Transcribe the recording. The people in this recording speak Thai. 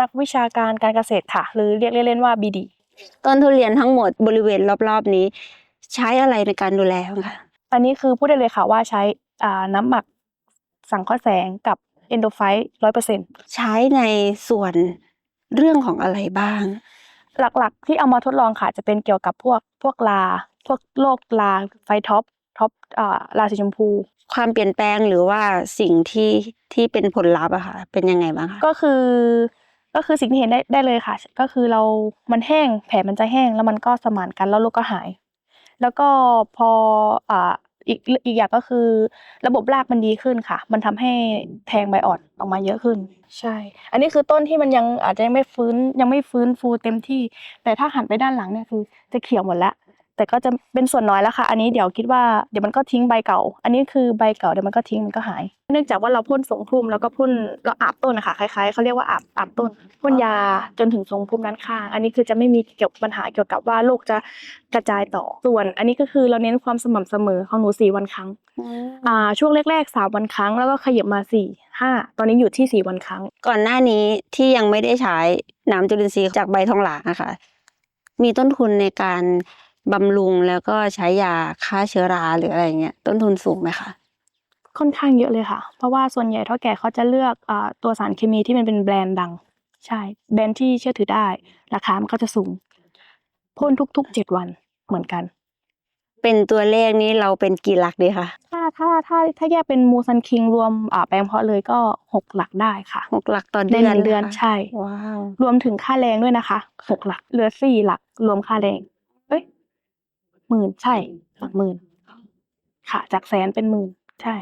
นักวิชาการการเกษตรค่ะ หรือเรียกเล่นๆว่าบีดีต้นทุเรียนทั้งหมดบริเวณรอบๆนี้ ใช้อะไรในการดูแลบ้างคะอันนี้คือพูดได้เลยค่ะว่าใช้อ่าน้ำหมักสังเคราะห์แสงกับเอนโดไฟร้อยเปอร์เซ็นใช้ในส่วนเรื่องของอะไรบ้าง หลักๆ ที่เอามาทดลองค่ะจะเป็นเกี่ยวกับพวกพวกลา พวกโรคลาไฟท็อปท็อปอ่าลาสีชมพู ความเปลี่ยนแปลงหรือว่าสิ่งที่ที่เป็นผลลัพธ์อะค่ะเป็นยังไงบ้างคะก็คือ ก็คือสิ่งที่เห็นได้ได้เลยค่ะ ก็คือเรา มันแห้ง แผลมันจะแห้ง แล้วมันก็สมานกัน แล้วลูกก็หาย แล้วก็พออ่าอีกอีกอย่างก็คือ ระบบรากมันดีขึ้นค่ะ มันทำให้แทงใบอ่อนออกมาเยอะขึ้น ใช่ อันนี้คือต้นที่มันยังอาจจะยังไม่ฟื้นยังไม่ฟื้นฟูเต็มที่ แต่ถ้าหันไปด้านหลังเนี่ยคือจะเขียวหมดแล้ว แต่ก็จะเป็นส่วนน้อยแล้วค่ะ อันนี้เดี๋ยวคิดว่าเดี๋ยวมันก็ทิ้งใบเก่า อันนี้คือใบเก่าเดี๋ยวมันก็ทิ้งมันก็หาย เนื่องจากว่าเราพ่นทรงพุ่มแล้วก็พ่นเราอาบต้นนะคะคล้ายๆเขาเรียกว่าอาบอาบต้นพ่นยาจนถึงทรงพุ่มด้านข้าง อันนี้คือจะไม่มีเกี่ยวกับปัญหาเกี่ยวกับว่าโรคจะกระจายต่อ ส่วน อันนี้ก็คือเราเน้นความสม่ำเสมอของหนูสี่วันครั้งอ่าช่วงแรกๆสามวันครั้ง แล้วก็ขยับมาสี่ห้าตอนนี้อยู่ที่สี่วันครั้ง ก่อนหน้านี้ที่ยังไม่ได้ใช้น้ำจุลินทรีย์จากใบทองหลางอะค่ะมีต้นทุนในการ บำรุงแล้วก็ใช้ยาฆ่าเชื้อราหรืออะไรเงี้ยต้นทุนสูงไหมคะค่อนข้างเยอะเลยค่ะ เพราะว่าส่วนใหญ่เท่าแก่เขาจะเลือกอ่าตัวสารเคมีที่มันเป็นแบรนด์ดัง ใช่ แบรนด์ที่เชื่อถือได้ ราคามันก็จะสูงพ่นทุกๆเจ็ดวันเหมือนกัน เป็นตัวเลขนี้เราเป็นกี่หลักดีคะถ้าถ้าถ้าถ้าแยกเป็นมูซันคิงรวมอ่าแปลงเพาะเลยก็หกหลักได้ค่ะหกหลักต่อในเดืหอนนึ่งเดือนนะคะใช่ว้าวรวมถึงค่าแรงด้วยนะคะหกหลักเหลือสี่หลักรวมค่าแรงเอ้ย หมื่นใช่หลักหมื่นค่ะ จากแสนเป็นหมื่นใช่